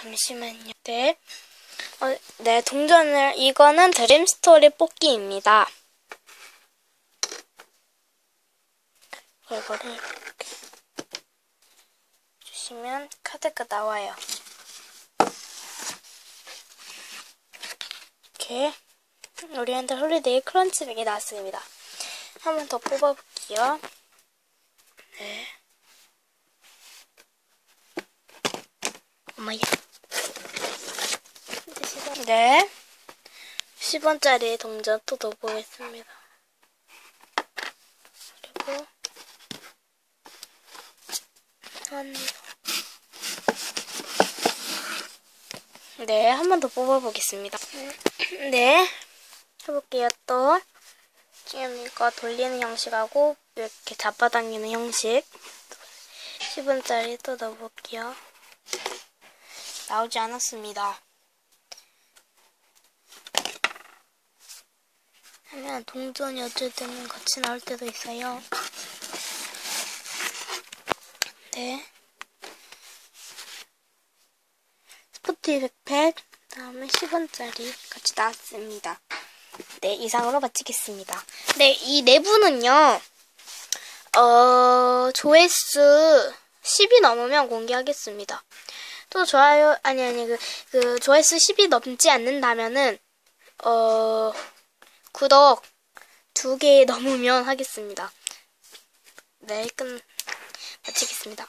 잠시만요. 네. 어, 네, 동전을, 이거는 드림스토리 뽑기입니다. 이거를 이렇게 주시면 카드가 나와요. 이렇게 오리엔탈 홀리데이 크런치백이 나왔습니다. 한 번 더 뽑아볼게요. 네. 어머야. 네. 10원짜리 동전 또 넣어보겠습니다. 그리고 한 네, 한 번 더 뽑아보겠습니다. 네, 해볼게요, 또. 지금 이거 돌리는 형식하고, 이렇게 잡아당기는 형식. 10원짜리 또 넣어볼게요. 나오지 않았습니다. 하면 동전이 때는 같이 나올 때도 있어요. 네. 스포티 백팩, 다음에 10원짜리 같이 나왔습니다. 네, 이상으로 마치겠습니다. 네, 이 내부는요, 어, 조회수 10이 넘으면 공개하겠습니다. 또 좋아요, 아니, 아니, 그, 그, 조회수 10이 넘지 않는다면은, 어, 구독 두 개 넘으면 하겠습니다. 네, 끝, 마치겠습니다.